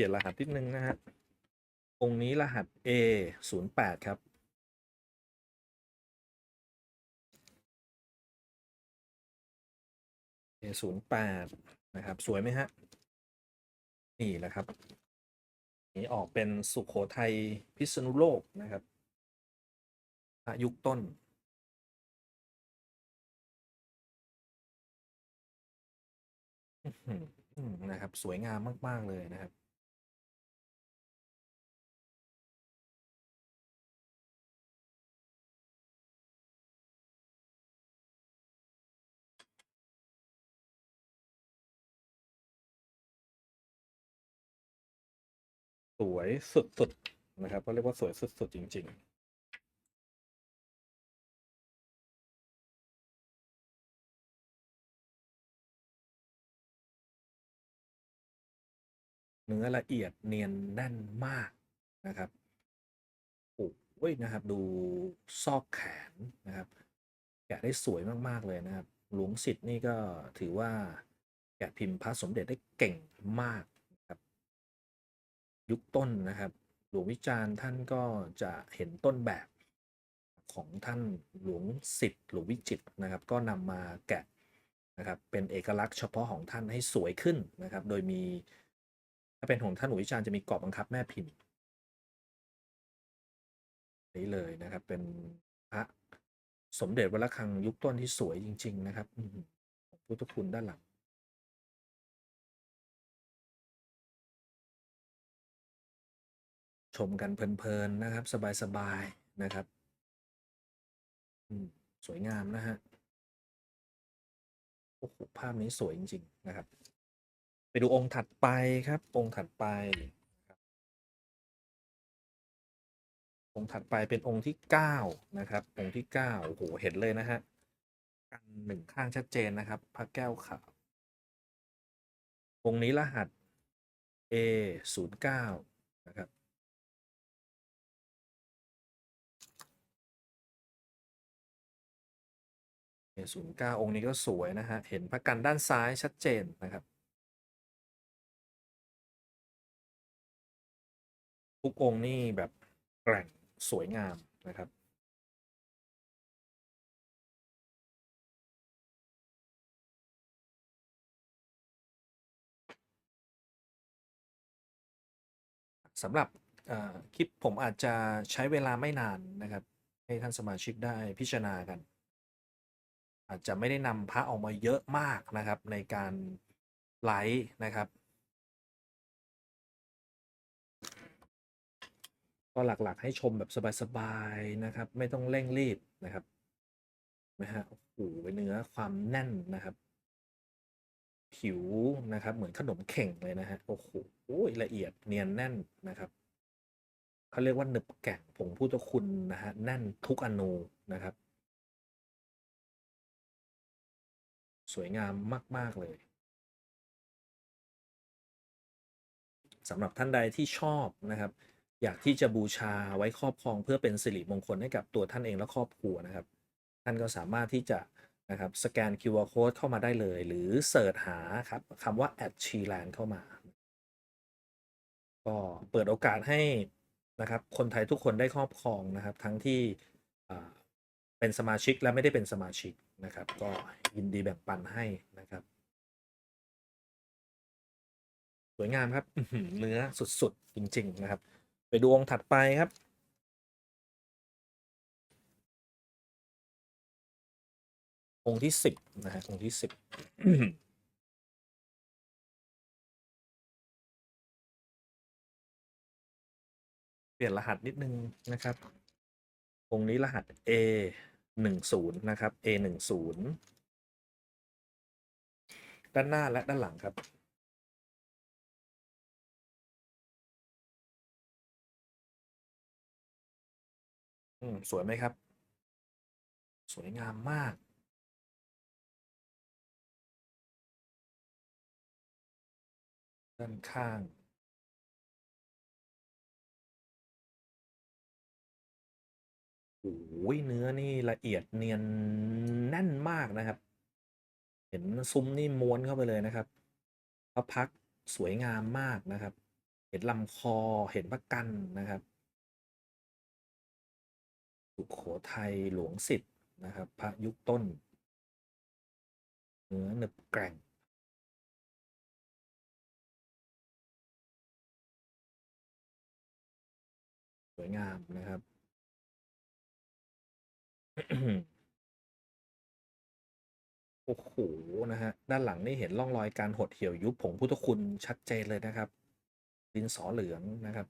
ลี่ยนรหัสนิดนึงนะฮะองค์นี้รหัส A 0 8ครับ A 0 8นะครับ สวยไหมฮะ นี่แหละครับ นี่ออกเป็นสุขโขทัยพิษณุโลกนะครับพระยุคต้นนะครับ สวยงามมาก ๆ เลยนะครับ วยสุดๆนะครับก็เรียกว่าสวยสุดๆจริง ๆเนื้อละเอียดเนียนแน่นมากนะครับโอ้ยนะครับ ดูซอกแขนนะครับ แกะได้สวยมากๆเลยนะครับ หลวงสิทธิ์นี่ก็ถือว่าแกะพิมพ์พระสมเด็จได้เก่งมาก ยุคต้นนะครับ หลวงวิจารณ์ท่านก็จะเห็นต้นแบบของท่านหลวงสิทธิ์หลวงวิจิตนะครับ ก็นำมาแกะนะครับเป็นเอกลักษณ์เฉพาะของท่านให้สวยขึ้นนะครับ โดยมีถ้าเป็นของท่านหลวงวิจารณ์จะมีกรอบบังคับแม่พิมพ์นี้เลยนะครับ เป็นพระสมเด็จวัดระฆังยุคต้นที่สวยจริง ๆ นะครับพุทธคุณด้านหลัง ชมกันเพลินๆนะครับ สบายๆนะครับสวยงามนะฮะโอ้โฮภาพนี้สวยจริง ๆ นะครับ ไปดูองค์ถัดไปครับ องค์ถัดไปองค์ถัดไปเป็นองค์ที่9นะครับ องค์ที่9โอ้โฮเห็นเลยนะครับกัน1ข้างชัดเจนนะครับ พระแก้วขาวองค์นี้รหัส A 0 9 นะครับ A 0 9องค์นี้ก็สวยนะครับเห็นพระกันด้านซ้ายชัดเจนนะครับ ทุกองค์นี่แบบแกร่งสวยงามนะครับสำหรับคลิปผมอาจจะใช้เวลาไม่นานนะครับ ให้ท่านสมาชิกได้พิจารณากัน อาจจะไม่ได้นำพระออกมาเยอะมากนะครับ ในการไลฟ์นะครับ ก็หลักๆ ให้ชมแบบสบายๆนะครับ ไม่ต้องเร่งรีบนะครับนะฮะโอ้โฮเนื้อความแน่นนะครับ ผิวนะครับ เหมือนขนมเข่งเลยนะครับโอ้โฮละเอียดเนียนแน่นนะครับเขาเรียกว่าหนึบแก่นผงพุทธคุณนะครับแน่นทุกอนูนะครับ สวยงามมาก ๆ เลยสำหรับท่านใดที่ชอบนะครับ อยากที่จะบูชาไว้ครอบครองเพื่อเป็นสิริมงคลให้กับตัวท่านเองและครอบครัวนะครับ ท่านก็สามารถที่จะนะครับสแกน QR Code เข้ามาได้เลย หรือเซิร์ชหาครับคำว่า @Chiland เข้ามา ก็เปิดโอกาสให้นะครับคนไทยทุกคนได้ครอบครองนะครับ ทั้งที่ เป็นสมาชิกและไม่ได้เป็นสมาชิกนะครับ ก็ยินดีแบ่งปันให้นะครับ สวยงามครับเนื้อสุดๆ จริง ๆ นะครับ ไปดูองค์ถัดไปครับองค์ที่10นะครับองค์ที่10เปลี่ยนรหัสนิดนึงนะครับองค์นี้รหัส A 10นย์นะครับ A 10ด้านหน้าและด้านหลังครับ อืม สวยไหมครับ?สวยงามมาก ด้านข้าง โอ้โฮเนื้อนี่ละเอียดเนียนแน่นมากนะครับ เห็นซุ้มนี่ม้วนเข้าไปเลยนะครับพระพักสวยงามมากนะครับ เห็นลำคอเห็นพระกันนะครับสุโขทัยหลวงสิทธิ์นะครับ พระยุคต้น เนื้อหนึบแกร่งสวยงามนะครับ โอ้โหนะฮะ ด้านหลังนี่เห็นร่องรอยการหดเหี่ยวยุบผงพุทธคุณชัดเจนเลยนะครับ ดินสอเหลืองนะครับ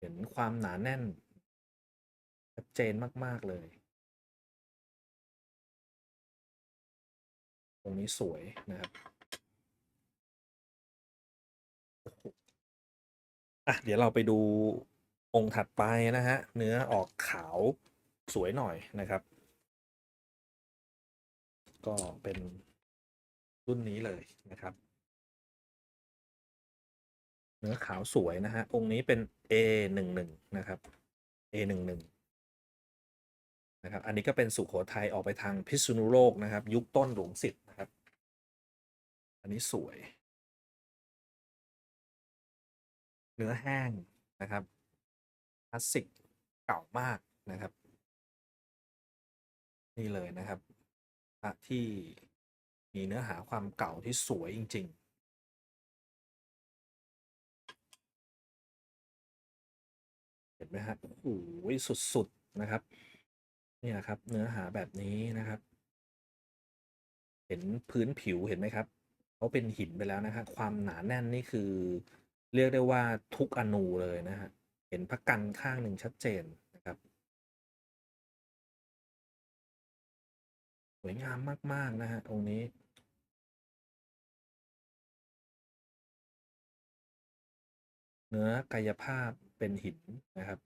เห็นความหนาแน่น ชัดเจนมาก ๆ เลย ตรงนี้สวยนะครับอ้โฮอะเดี๋ยวเราไปดู องค์ถัดไปนะครับเนื้อออกขาวสวยหน่อยนะครับ ก็เป็นรุ่นนี้เลยนะครับ เนื้อขาวสวยนะครับองค์นี้เป็น A11 นะครับ A11 นะครับ อันนี้ก็เป็นสุโขทัยออกไปทางพิษณุโลกนะครับ ยุคต้นหลวงสิทธิ์นะครับ อันนี้สวย เนื้อแห้งนะครับ ลาสสิกเก่ามากนะครับ นี่เลยนะครับพระที่มีเนื้อหาความเก่าที่สวยจริง ๆเห็นไหมครับโอ้โฮสุด ๆ นะครับ เนี่ยครับ เนื้อหาแบบนี้นะครับ เห็นพื้นผิวเห็นไหมครับเขาเป็นหินไปแล้วนะครับความหนาแน่นนี่คือ เรียกได้ว่าทุกอนูเลยนะครับ เห็นพระกันข้างหนึ่งชัดเจนนะครับ สวยงามมาก ๆ นะครับองค์นี้เนื้อกายภาพเป็นหินนะครับ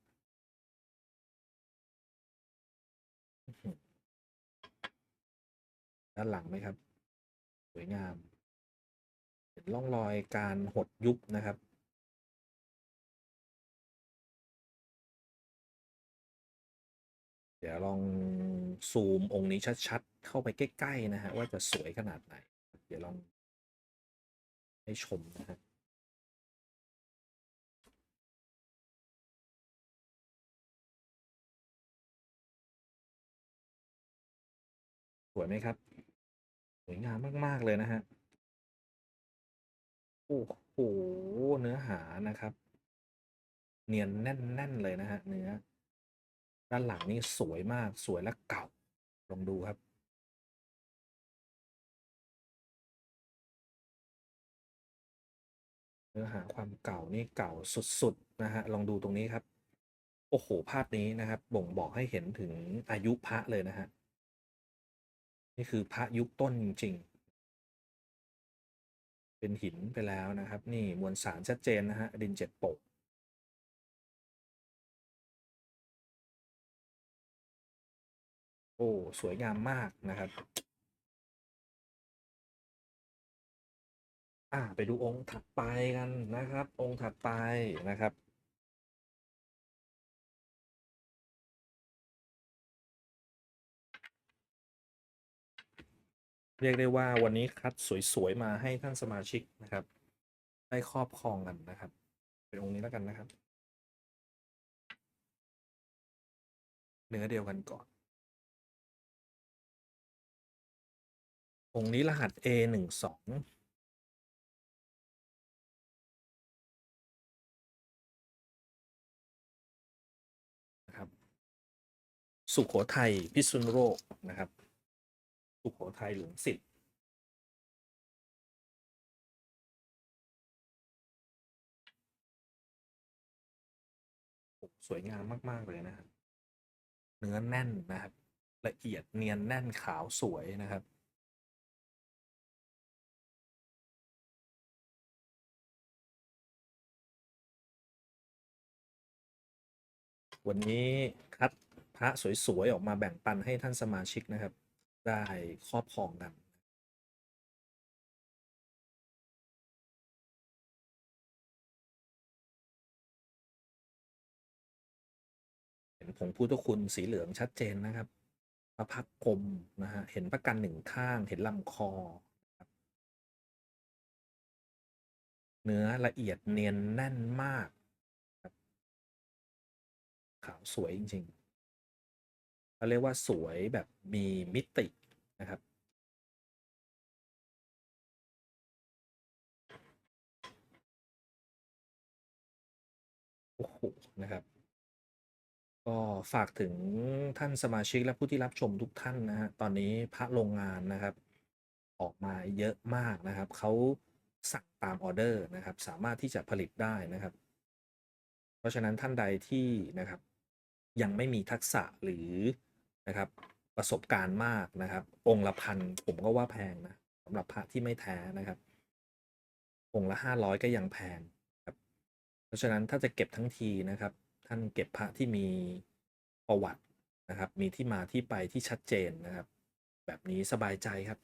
ด้านหลังไหมครับ สวยงาม เห็นร่องรอยการหดยุบนะครับ ดี๋ยวลองซูมองค์นี้ชัดๆ เข้าไปใกล้ๆนะครับว่าจะสวยขนาดไหน เดี๋ยวลองให้ชมนะครับสวยไหมครับ?สวยงามมาก ๆ เลยนะครับโอ้โฮเนื้อหานะครับ เนียนแน่น ๆ เลยนะครับเนื้อ ด้านหลังนี่สวยมากสวยและเก่า ลองดูครับ เนื้อหาความเก่านี่เก่าสุดๆนะครับลองดูตรงนี้ครับ โอ้โฮภาพนี้นะครับ บ่งบอกให้เห็นถึงอายุพระเลยนะครับนี่คือพระยุคต้นจริงๆเป็นหินไปแล้วนะครับ นี่มวลสารชัดเจนนะครับดินเจ็ดโปก อ้สวยงามมากนะครับ อ่าไปดูองค์ถัดไปกันนะครับ องค์ถัดไปนะครับเรียกได้ว่าวันนี้คัดสวยๆมาให้ท่านสมาชิกนะครับ ได้ครอบครองกันนะครับ เป็นองค์นี้แล้วกันนะครับ เนื้อเดียวกันก่อน องนี้รหัส A12 นะครับ สุขโขทัยพิษณุโลกนะครับ สุขโขทัยหลวงสิทธิ์สวยงามมาก ๆ เลยนะครับ เนื้อแน่นนะครับ ละเอียดเนียนแน่นขาวสวยนะครับ วันนี้คัดพระสวยๆออกมาแบ่งปันให้ท่านสมาชิกนะครับ ได้ครอบครองกันเห็นผงพุทธคุณสีเหลืองชัดเจนนะครับ พระพักตร์คมนะครับเห็นพระกัน1ข้าง เห็นลำคอ เนื้อละเอียดเนียนแน่นมาก ขาวสวยจริงๆเขาเรียกว่าสวยแบบมีมิตินะครับ โอ้โห นะครับ ก็ฝากถึงท่านสมาชิกและผู้ที่รับชมทุกท่านนะฮะ ตอนนี้พระโรงงานนะครับ ออกมาเยอะมากนะครับ เขาสั่งตามออเดอร์นะครับ สามารถที่จะผลิตได้นะครับ เพราะฉะนั้นท่านใดที่นะครับ ยังไม่มีทักษะหรือนะครับประสบการณ์มากนะครับ องค์ละพันผมก็ว่าแพงนะสำหรับพระที่ไม่แท้นะครับ องค์ละห้าร้อยก็ยังแพงครับ เพราะฉะนั้นถ้าจะเก็บทั้งทีนะครับ ท่านเก็บพระที่มีประวัตินะครับ มีที่มาที่ไปที่ชัดเจนนะครับ แบบนี้สบายใจครับ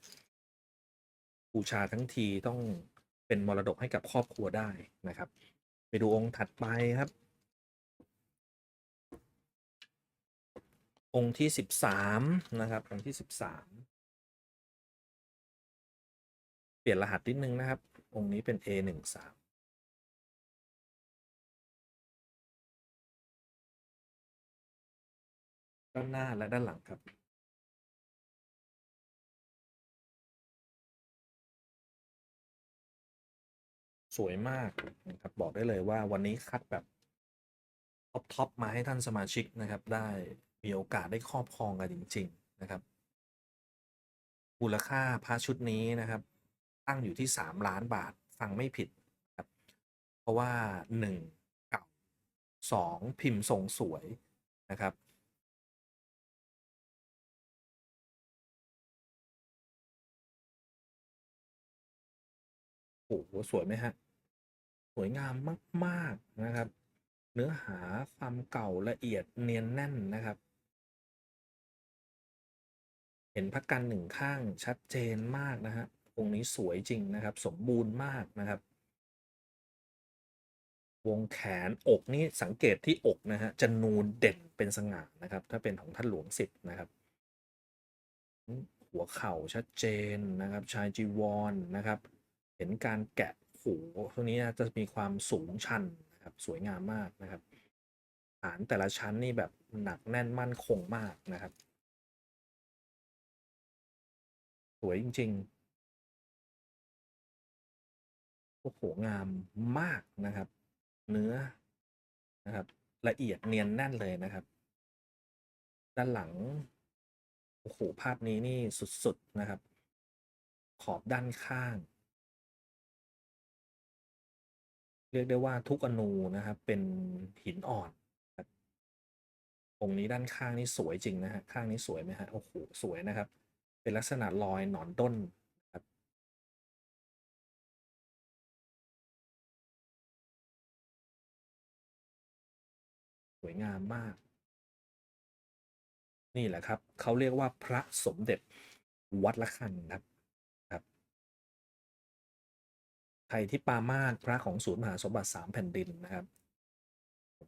บูชาทั้งทีต้องเป็นมรดกให้กับครอบครัวได้นะครับ ไปดูองค์ถัดไปครับ องค์ที่สิบสามนะครับองค์ที่สิบสามเปลี่ยนรหัสนิดนึงนะครับ องค์นี้เป็น A หนึ่งสามด้านหน้าและด้านหลังครับ สวยมากนะครับบอกได้เลยว่าวันนี้คัดแบบท็อปท็อปมาให้ท่านสมาชิกนะครับได้ มีโอกาสได้ครอบครองกันจริง ๆ นะครับ มูลค่าพระชุดนี้นะครับ ตั้งอยู่ที่ 3 ล้านบาท ฟังไม่ผิดครับ เพราะว่า 1 เก่า 2 พิมพ์ทรงสวยนะครับโอ้โหสวยไหมฮะ สวยงามมาก ๆ นะครับ เนื้อหาความเก่าละเอียดเนียนแน่นนะครับ ห็นพักกันหนึ่งข้างชัดเจนมากนะฮะองค์นี้สวยจริงนะครับ สมบูรณ์มากนะครับ วงแขนอกนี่สังเกตที่อกนะฮะจะนูนเด่นเป็นสง่านะครับ ถ้าเป็นของท่านหลวงสิทธิ์นะครับ หัวเข่าชัดเจนนะครับ ชายจีวรนะครับ เห็นการแกะหูตรงนี้นะจะมีความสูงชันนะครับ สวยงามมากนะครับฐานแต่ละชั้นนี่แบบหนักแน่นมั่นคงมากนะครับ สวยจริง ๆ โอ้โห งามมากนะครับ เนื้อนะครับ ละเอียดเนียนแน่นเลยนะครับ ด้านหลัง โอ้โห ภาพนี้นี่สุด ๆ นะครับ ขอบด้านข้าง เรียกได้ว่าทุกอนูนะครับ เป็นหินอ่อนองค์นี้ด้านข้างนี่สวยจริงนะฮะ ข้างนี้สวยไหมฮะ โอ้โห สวยนะครับ เป็นลักษณะรอยหนอนด้นครับสวยงามมาก นี่แหละครับ เขาเรียกว่าพระสมเด็จวัดละคันครับครับใครที่ปามาสพระของศูนย์มหาสมบัติสามแผ่นดินนะครับ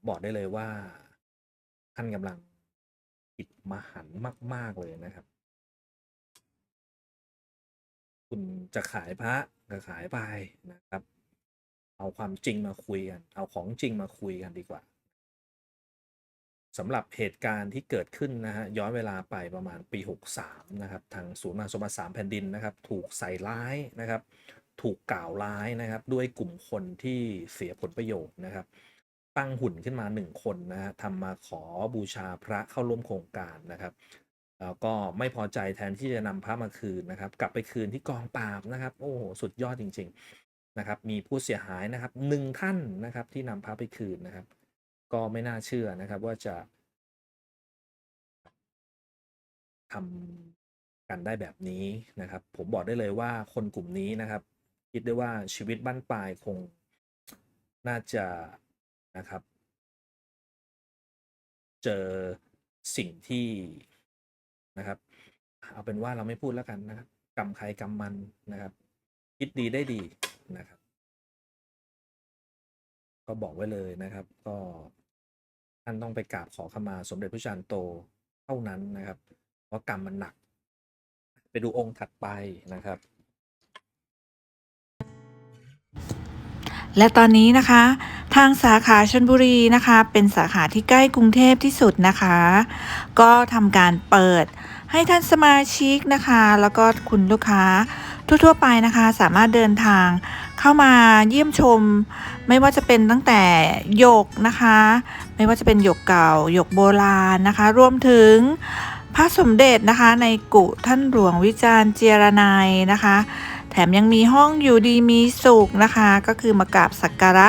บอกได้เลยว่าท่านกำลังอิดมหันต์มาก ๆ เลยนะครับ คุณจะขายพระก็ขายไปนะครับ เอาความจริงมาคุยกัน เอาของจริงมาคุยกันดีกว่าสำหรับเหตุการณ์ที่เกิดขึ้นนะฮะย้อนเวลาไปประมาณปี 63 นะครับ ทางศูนย์มหาสมบัติสามแผ่นดินนะครับ ถูกใส่ร้ายนะครับ ถูกกล่าวร้ายนะครับ ด้วยกลุ่มคนที่เสียผลประโยชน์นะครับ ตั้งหุ่นขึ้นมาหนึ่งคนนะฮะทำมาขอบูชาพระเข้าร่วมโครงการนะครับ แล้วก็ไม่พอใจแทนที่จะนำพระมาคืนนะครับ กลับไปคืนที่กองปราบนะครับ โอ้โหสุดยอดจริง ๆนะครับ มีผู้เสียหายนะครับหนึ่งท่านนะครับ ที่นำพระไปคืนนะครับ ก็ไม่น่าเชื่อนะครับ ว่าจะทำกันได้แบบนี้นะครับ ผมบอกได้เลยว่าคนกลุ่มนี้นะครับ คิดได้ว่าชีวิตบ้านปลายคงน่าจะนะครับ เจอสิ่งที่ นะครับ เอาเป็นว่าเราไม่พูดแล้วกันนะครับกรรมใครกรรมมันนะครับ คิดดีได้ดีนะครับ ก็บอกไว้เลยนะครับ ก็ท่านต้องไปกราบขอขมาสมเด็จพระจารย์โตเท่านั้นนะครับ เพราะกรรมมันหนัก ไปดูองค์ถัดไปนะครับ และตอนนี้นะคะ ทางสาขาชนบุรีนะคะ เป็นสาขาที่ใกล้กรุงเทพที่สุดนะคะ ก็ทำการเปิดให้ท่านสมาชิกนะคะ แล้วก็คุณลูกค้าทั่วๆไปนะคะ สามารถเดินทางเข้ามาเยี่ยมชม ไม่ว่าจะเป็นตั้งแต่หยกนะคะ ไม่ว่าจะเป็นหยกเก่าหยกโบราณนะคะ รวมถึงพระสมเด็จนะคะ ในกุท่านหลวงวิจารณ์เจียรนัยนะคะ แถมยังมีห้องอยู่ดีมีสุขนะคะ ก็คือมากราบสักการะ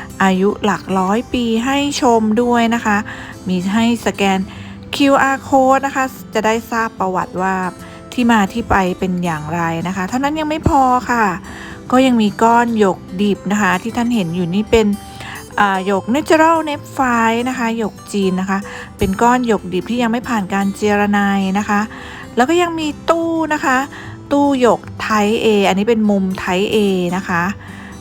อายุหลักร้อยปีให้ชมด้วยนะคะ มีให้สแกน QR code นะคะ จะได้ทราบประวัติว่าที่มาที่ไปเป็นอย่างไรนะคะ เท่านั้นยังไม่พอค่ะ ก็ยังมีก้อนหยกดิบนะคะ ที่ท่านเห็นอยู่นี่เป็นหยก natural n e p h i l e นะคะหยกจีนนะคะ เป็นก้อนหยกดิบที่ยังไม่ผ่านการเจรไนายนะคะ แล้วก็ยังมีตู้นะคะ ตู้หยกไทย A อันนี้เป็นมุมไทย A นะคะ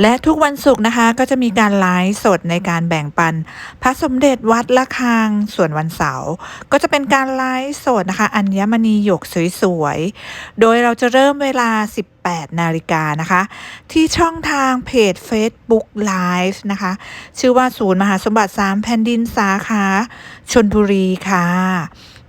และทุกวันศุกร์นะคะก็จะมีการไลฟ์สดในการแบ่งปัน พระสมเด็จวัดละคังส่วนวันเสาร์ก็จะเป็นการไลฟ์สดนะคะ อัญมณีหยกสวยๆ โดยเราจะเริ่มเวลา 18 นาฬิกานะคะ ที่ช่องทางเพจ Facebook Live นะคะ ชื่อว่าศูนย์มหาสมบัติ 3 แผ่นดินสาขาชนบุรีค่ะ